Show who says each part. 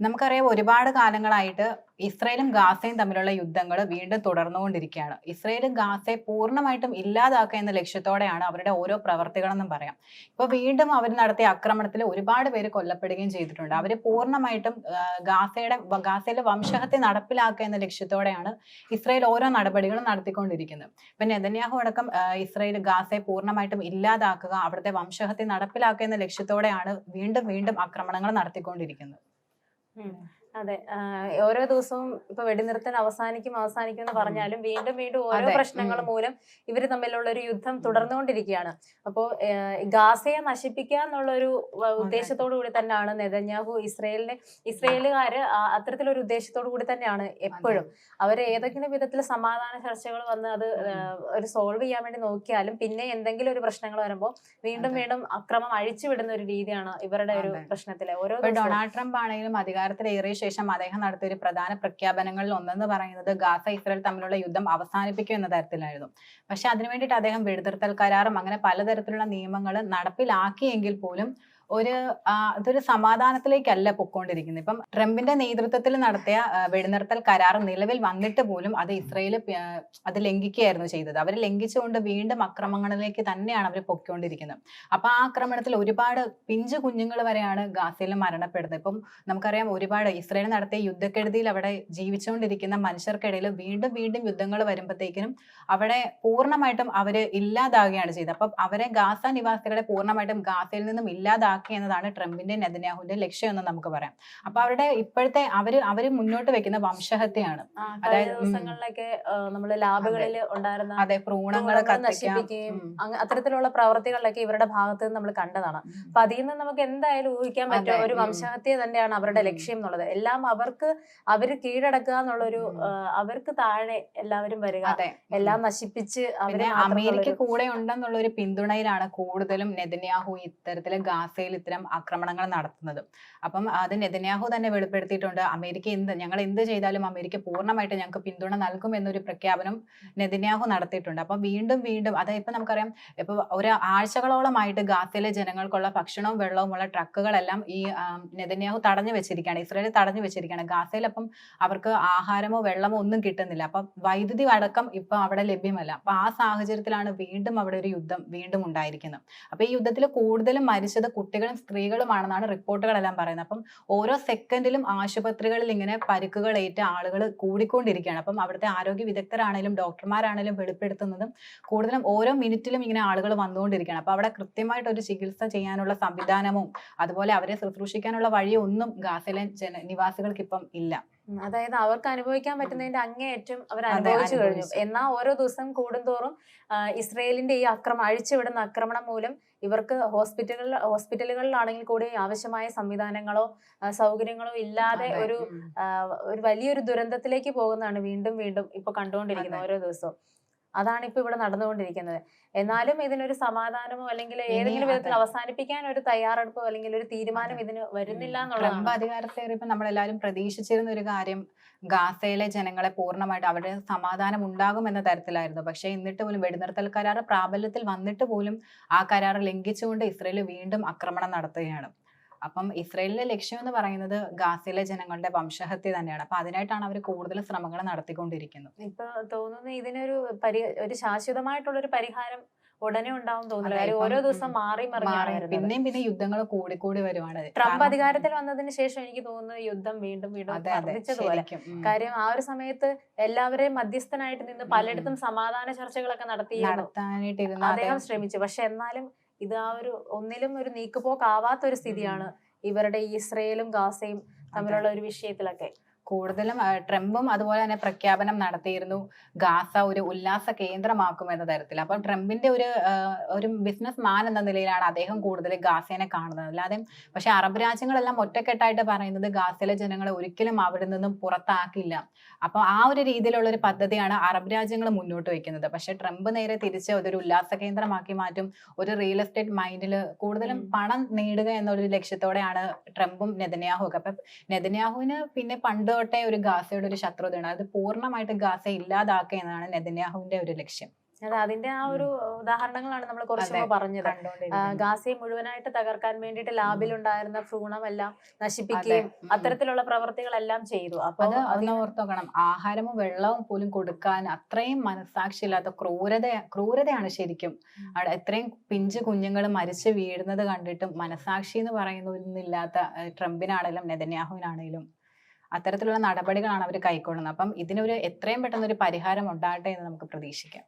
Speaker 1: നമുക്കറിയാം ഒരുപാട് കാലങ്ങളായിട്ട് ഇസ്രയേലും ഗാസയും തമ്മിലുള്ള യുദ്ധങ്ങൾ വീണ്ടും തുടർന്നുകൊണ്ടിരിക്കുകയാണ്. ഇസ്രയേലും ഗാസയെ പൂർണമായിട്ടും ഇല്ലാതാക്കുക എന്ന ലക്ഷ്യത്തോടെയാണ് അവരുടെ ഓരോ പ്രവർത്തികളെന്നും പറയാം. ഇപ്പൊ വീണ്ടും അവർ നടത്തിയ ആക്രമണത്തിൽ ഒരുപാട് പേര് കൊല്ലപ്പെടുകയും ചെയ്തിട്ടുണ്ട്. അവർ പൂർണമായിട്ടും ഗാസയുടെ ഗാസയിലെ വംശഹത്യ നടപ്പിലാക്കുക എന്ന ലക്ഷ്യത്തോടെയാണ് ഇസ്രയേൽ ഓരോ നടപടികളും നടത്തിക്കൊണ്ടിരിക്കുന്നത്. ഇപ്പൊ നെതന്യാഹു അടക്കം ഇസ്രയേൽ ഗാസയെ പൂർണമായിട്ടും ഇല്ലാതാക്കുക അവിടുത്തെ വംശഹത്യ നടപ്പിലാക്കുക എന്ന ലക്ഷ്യത്തോടെയാണ് വീണ്ടും വീണ്ടും ആക്രമണങ്ങൾ നടത്തിക്കൊണ്ടിരിക്കുന്നത്.
Speaker 2: അതെ. ഓരോ ദിവസവും ഇപ്പൊ വെടിനിർത്തൽ അവസാനിക്കും അവസാനിക്കും എന്ന് പറഞ്ഞാലും വീണ്ടും വീണ്ടും ഓരോ. പ്രശ്നങ്ങൾ മൂലം ഇവർ തമ്മിലുള്ള ഒരു യുദ്ധം തുടർന്നുകൊണ്ടിരിക്കുകയാണ്. അപ്പോ ആഹ് ഗാസയെ നശിപ്പിക്കുക എന്നുള്ള ഒരു ഉദ്ദേശത്തോടു കൂടി തന്നെയാണ് നെതന്യാഹു ഇസ്രയേലിനെ ഇസ്രയേലുകാര് അത്തരത്തിലൊരു ഉദ്ദേശത്തോടു കൂടി തന്നെയാണ് എപ്പോഴും. അവർ ഏതെങ്കിലും വിധത്തിൽ സമാധാന ചർച്ചകൾ വന്ന് അത് ഒരു സോൾവ് ചെയ്യാൻ വേണ്ടി നോക്കിയാലും പിന്നെ എന്തെങ്കിലും ഒരു പ്രശ്നങ്ങൾ വരുമ്പോൾ വീണ്ടും വീണ്ടും അക്രമം അഴിച്ചുവിടുന്ന ഒരു രീതിയാണ് ഇവരുടെ ഒരു പ്രശ്നത്തിലെ. ഓരോ
Speaker 1: ഡൊണാൾഡ് ട്രംപ് ആണെങ്കിലും അധികാരത്തിലേറിയ ശേഷം അദ്ദേഹം നടത്തിയ ഒരു പ്രധാന പ്രഖ്യാപനങ്ങളിൽ ഒന്നെന്ന് പറയുന്നത് ഗാസ ഇസ്രയേൽ തമ്മിലുള്ള യുദ്ധം അവസാനിപ്പിക്കും എന്ന തരത്തിലായിരുന്നു. പക്ഷെ അതിനു വേണ്ടിയിട്ട് അദ്ദേഹം വെടിനിർത്തൽ കരാറും അങ്ങനെ പലതരത്തിലുള്ള നിയമങ്ങൾ നടപ്പിലാക്കിയെങ്കിൽ പോലും ഒരു അതൊരു സമാധാനത്തിലേക്കല്ല പൊക്കോണ്ടിരിക്കുന്നത് ഇപ്പം ട്രംപിന്റെ നേതൃത്വത്തിൽ നടത്തിയ വെടിനിർത്തൽ കരാർ നിലവിൽ വന്നിട്ട് പോലും അത് ഇസ്രയേൽ അത് ലംഘിക്കുകയായിരുന്നു ചെയ്തത്. അവർ ലംഘിച്ചുകൊണ്ട് വീണ്ടും അക്രമങ്ങളിലേക്ക് തന്നെയാണ് അവർ പൊയ്ക്കൊണ്ടിരിക്കുന്നത്. അപ്പൊ ആ ആക്രമണത്തിൽ ഒരുപാട് പിഞ്ചു കുഞ്ഞുങ്ങൾ വരെയാണ് ഗാസയിൽ മരണപ്പെടുന്നത്. ഇപ്പം നമുക്കറിയാം ഒരുപാട് ഇസ്രയേൽ നടത്തിയ യുദ്ധക്കെടുതിയിൽ അവിടെ ജീവിച്ചുകൊണ്ടിരിക്കുന്ന മനുഷ്യർക്കിടയിൽ വീണ്ടും വീണ്ടും യുദ്ധങ്ങൾ വരുമ്പോഴത്തേക്കിനും അവിടെ പൂർണമായിട്ടും അവർ ഇല്ലാതാകുകയാണ് ചെയ്തത്. അപ്പം അവരെ ഗാസ നിവാസികളെ പൂർണമായിട്ടും ഗാസയിൽ നിന്നും ഇല്ലാതാക്കി എന്നതാണ് ട്രംപിന്റെ നെതന്യാഹുവിന്റെ ലക്ഷ്യം എന്ന് നമുക്ക് പറയാം. അപ്പൊ അവരുടെ ഇപ്പോഴത്തെ അവർ അവർ മുന്നോട്ട് വെക്കുന്ന
Speaker 2: വംശഹത്യാണ്
Speaker 1: അതായത് ഉം.
Speaker 2: ദിവസങ്ങളിലൊക്കെ നമ്മൾ ലാബുകളിൽ ഉണ്ടായിരുന്ന
Speaker 1: അതെ
Speaker 2: നശിപ്പിക്കുകയും അത്തരത്തിലുള്ള പ്രവർത്തികളിലൊക്കെ ഇവരുടെ ഭാഗത്ത് നിന്ന് നമ്മൾ കണ്ടതാണ്. അപ്പൊ അതിൽ നിന്ന് നമുക്ക് എന്തായാലും ഊഹിക്കാൻ പറ്റും ഒരു വംശഹത്യ തന്നെയാണ് അവരുടെ. ലക്ഷ്യം എന്നുള്ളത്. എല്ലാം അവർക്ക് അവർ കീഴടക്കുക എന്നുള്ളൊരു. അവർക്ക് താഴെ എല്ലാവരും വരിക. എല്ലാം നശിപ്പിച്ച് അവരെ
Speaker 1: അമേരിക്ക കൂടെ ഉണ്ടെന്നുള്ള ഒരു പിന്തുണയിലാണ് കൂടുതലും നെതന്യാഹു ഇത്തരത്തിൽ ഗാസയിൽ ഇത്തരം ആക്രമണങ്ങൾ നടത്തുന്നത്. അപ്പം അത് നെതന്യാഹു തന്നെ വെളിപ്പെടുത്തിയിട്ടുണ്ട്. അമേരിക്ക എന്ത് ഞങ്ങൾ എന്ത് ചെയ്താലും അമേരിക്ക പൂർണമായിട്ട് ഞങ്ങൾക്ക് പിന്തുണ നൽകും എന്നൊരു പ്രഖ്യാപനം നെതന്യാഹു നടത്തിയിട്ടുണ്ട്. അപ്പം വീണ്ടും വീണ്ടും അത് ഇപ്പൊ നമുക്കറിയാം ഇപ്പൊ ഒരു ആഴ്ചകളോളമായിട്ട് ഗാസയിലെ ജനങ്ങൾക്കുള്ള ഭക്ഷണവും വെള്ളവും ഉള്ള ട്രക്കുകളെല്ലാം ഈ നെതന്യാഹു തടഞ്ഞു വെച്ചിരിക്കുകയാണ്. ഇസ്രായേൽ തടഞ്ഞു വെച്ചിരിക്കുകയാണ്. ഗാസയിൽ അപ്പം അവർക്ക് ആഹാരമോ വെള്ളമോ ഒന്നും കിട്ടുന്നില്ല. അപ്പം വൈദ്യുതി അടക്കം ഇപ്പൊ അവിടെ ലഭ്യമല്ല. അപ്പം ആ സാഹചര്യത്തിലാണ് വീണ്ടും അവിടെ ഒരു യുദ്ധം വീണ്ടും ഉണ്ടായിരിക്കുന്നത്. അപ്പം ഈ യുദ്ധത്തിൽ കൂടുതലും മരിച്ചത് കുട്ടികളും സ്ത്രീകളുമാണെന്നാണ് റിപ്പോർട്ടുകളെല്ലാം പറയുന്നത്. അപ്പം ഓരോ സെക്കൻഡിലും ആശുപത്രികളിൽ ഇങ്ങനെ പരുക്കുകൾ ഏറ്റ ആളുകൾ കൂടിക്കൊണ്ടിരിക്കുകയാണ്. അപ്പം അവിടുത്തെ ആരോഗ്യ വിദഗ്ധരാണെങ്കിലും ഡോക്ടർമാരാണെങ്കിലും വെളിപ്പെടുത്തുന്നതും കൂടുതലും ഓരോ മിനിറ്റിലും ഇങ്ങനെ ആളുകൾ വന്നുകൊണ്ടിരിക്കുകയാണ്. അപ്പോൾ അവിടെ കൃത്യമായിട്ട് ഒരു ചികിത്സ ചെയ്യാനുള്ള സംവിധാനമോ അതുപോലെ അവരെ ശുശ്രൂഷിക്കാനുള്ള വഴിയൊന്നും ഗാസയിലെ ജന നിവാസികൾക്ക് ഇപ്പം ഇല്ല.
Speaker 2: അതായത് അവർക്ക് അനുഭവിക്കാൻ പറ്റുന്നതിന്റെ അങ്ങേയറ്റം അവർ അനുഭവിച്ചു കഴിഞ്ഞു. എന്നാൽ ഓരോ ദിവസം കൂടുന്തോറും ഇസ്രയേലിന്റെ ഈ അക്രമം അഴിച്ചുവിടുന്ന ആക്രമണം മൂലം ഇവർക്ക് ഹോസ്പിറ്റലുകളിൽ ഹോസ്പിറ്റലുകളിലാണെങ്കിൽ കൂടി ആവശ്യമായ സംവിധാനങ്ങളോ സൗകര്യങ്ങളോ ഇല്ലാതെ ഒരു ഒരു വലിയൊരു ദുരന്തത്തിലേക്ക് പോകുന്നതാണ് വീണ്ടും വീണ്ടും ഇപ്പൊ കണ്ടുകൊണ്ടിരിക്കുന്നത് ഓരോ ദിവസവും. അതാണ് ഇപ്പൊ ഇവിടെ നടന്നുകൊണ്ടിരിക്കുന്നത്. എന്നാലും ഇതിനൊരു സമാധാനമോ അല്ലെങ്കിൽ ഏതെങ്കിലും വിധത്തിൽ അവസാനിപ്പിക്കാൻ ഒരു തയ്യാറെടുപ്പോ അല്ലെങ്കിൽ ഒരു തീരുമാനം. ഇതിന് വരുന്നില്ല
Speaker 1: എന്നുള്ള
Speaker 2: അധികാരത്തെ
Speaker 1: അധികാരത്തേറിയപ്പോ നമ്മളെല്ലാരും പ്രതീക്ഷിച്ചിരുന്ന ഒരു കാര്യം ഗാസയിലെ ജനങ്ങളെ പൂർണമായിട്ട് അവിടെ സമാധാനം ഉണ്ടാകും എന്ന തരത്തിലായിരുന്നു. പക്ഷേ എന്നിട്ട് പോലും വെടിനിർത്തൽ കരാർ പ്രാബല്യത്തിൽ വന്നിട്ട് പോലും ആ കരാർ ലംഘിച്ചുകൊണ്ട് ഇസ്രയേൽ വീണ്ടും ആക്രമണം നടത്തുകയാണ്. അപ്പം ഇസ്രയേലിന്റെ ലക്ഷ്യം എന്ന് പറയുന്നത് ഗാസയിലെ ജനങ്ങളുടെ വംശഹത്യ തന്നെയാണ്. അപ്പൊ അതിനായിട്ടാണ് അവർ കൂടുതൽ ശ്രമങ്ങൾ നടത്തിക്കൊണ്ടിരിക്കുന്നത്.
Speaker 2: ഇപ്പൊ തോന്നുന്നു ഇതിനൊരു പരി ഒരു ശാശ്വതമായിട്ടുള്ള ഒരു പരിഹാരം ഉടനെ ഉണ്ടാവും
Speaker 1: തോന്നുന്നു.
Speaker 2: ഓരോ ദിവസം മാറി
Speaker 1: മാറി പിന്നെയും പിന്നെ യുദ്ധങ്ങൾ കൂടിക്കൂടി വരുവാണ്.
Speaker 2: ട്രംപ് അധികാരത്തിൽ വന്നതിന് ശേഷം എനിക്ക് തോന്നുന്നു യുദ്ധം വീണ്ടും വീണ്ടും വർദ്ധിച്ചതുപോലെ. കാര്യം ആ ഒരു സമയത്ത് എല്ലാവരെയും മധ്യസ്ഥനായിട്ട് നിന്ന് പലയിടത്തും സമാധാന ചർച്ചകളൊക്കെ
Speaker 1: നടത്തി നടത്താനായിട്ട്
Speaker 2: അദ്ദേഹം ശ്രമിച്ചു. പക്ഷെ എന്നാലും ഇത് ആ ഒരു ഒന്നിലും ഒരു നീക്കുപോക്കാവാത്ത ഒരു സ്ഥിതിയാണ് ഇവരുടെ ഈ ഇസ്രയേലും ഗാസയും തമ്മിലുള്ള ഒരു വിഷയത്തിലൊക്കെ.
Speaker 1: കൂടുതലും ട്രംപും അതുപോലെ തന്നെ പ്രഖ്യാപനം നടത്തിയിരുന്നു ഗാസ ഒരു ഉല്ലാസ കേന്ദ്രമാക്കും എന്ന തരത്തിൽ. അപ്പം ട്രംപിന്റെ ഒരു ഒരു ബിസിനസ് മാൻ എന്ന നിലയിലാണ് അദ്ദേഹം കൂടുതൽ ഗാസേനെ കാണുന്നത്. അല്ലാതെ പക്ഷെ അറബ് രാജ്യങ്ങളെല്ലാം ഒറ്റക്കെട്ടായിട്ട് പറയുന്നത് ഗാസയിലെ ജനങ്ങളെ ഒരിക്കലും അവിടെ നിന്നും പുറത്താക്കില്ല. അപ്പൊ ആ ഒരു രീതിയിലുള്ള ഒരു പദ്ധതിയാണ് അറബ് രാജ്യങ്ങൾ മുന്നോട്ട് വെക്കുന്നത് പക്ഷെ ട്രംപ് നേരെ തിരിച്ച് അതൊരു ഉല്ലാസ കേന്ദ്രമാക്കി മാറ്റും ഒരു റിയൽ എസ്റ്റേറ്റ് മൈൻഡിൽ കൂടുതലും പണം നേടുക എന്നൊരു ലക്ഷ്യത്തോടെയാണ് ട്രംപും നെതന്യാഹു ഒക്കെ അപ്പൊ നെതന്യാഹുവിന് പിന്നെ പണ്ട് തൊട്ടേ ഒരു ഗാസയുടെ ഒരു ശത്രുതയാണ്. അത് പൂർണമായിട്ട് ഗാസ ഇല്ലാതാക്കുക എന്നതാണ് നെതന്യാഹുവിന്റെ ഒരു ലക്ഷ്യം.
Speaker 2: അതെ അതിന്റെ ആ ഒരു ഉദാഹരണങ്ങളാണ് നമ്മൾ കുറച്ച് പറഞ്ഞത്. ഗാസയെ മുഴുവനായിട്ട് തകർക്കാൻ വേണ്ടിയിട്ട് ലാബിലുണ്ടായിരുന്ന ഭ്രൂണമെല്ലാം നശിപ്പിക്കുകയും
Speaker 1: അതെ.
Speaker 2: അത്തരത്തിലുള്ള പ്രവർത്തികളെല്ലാം ചെയ്തു. അപ്പൊ
Speaker 1: അത്
Speaker 2: അതിനെ
Speaker 1: ഓർത്തോക്കണം. ആഹാരവും വെള്ളവും പോലും കൊടുക്കാൻ അത്രയും മനസാക്ഷിയില്ലാത്ത ക്രൂരത ക്രൂരതയാണ് ശരിക്കും. അവിടെ എത്രയും പിഞ്ചു കുഞ്ഞുങ്ങൾ മരിച്ചു വീഴുന്നത് കണ്ടിട്ടും മനസാക്ഷി എന്ന് പറയുന്നില്ലാത്ത ട്രംപിനാണെങ്കിലും നെതന്യാഹുവിനാണെങ്കിലും അത്തരത്തിലുള്ള നടപടികളാണ് അവർ കൈക്കൊള്ളുന്നത്. അപ്പം ഇതിനൊരു എത്രയും പെട്ടെന്ന് ഒരു പരിഹാരം ഉണ്ടാകട്ടെ എന്ന് നമുക്ക് പ്രതീക്ഷിക്കാം.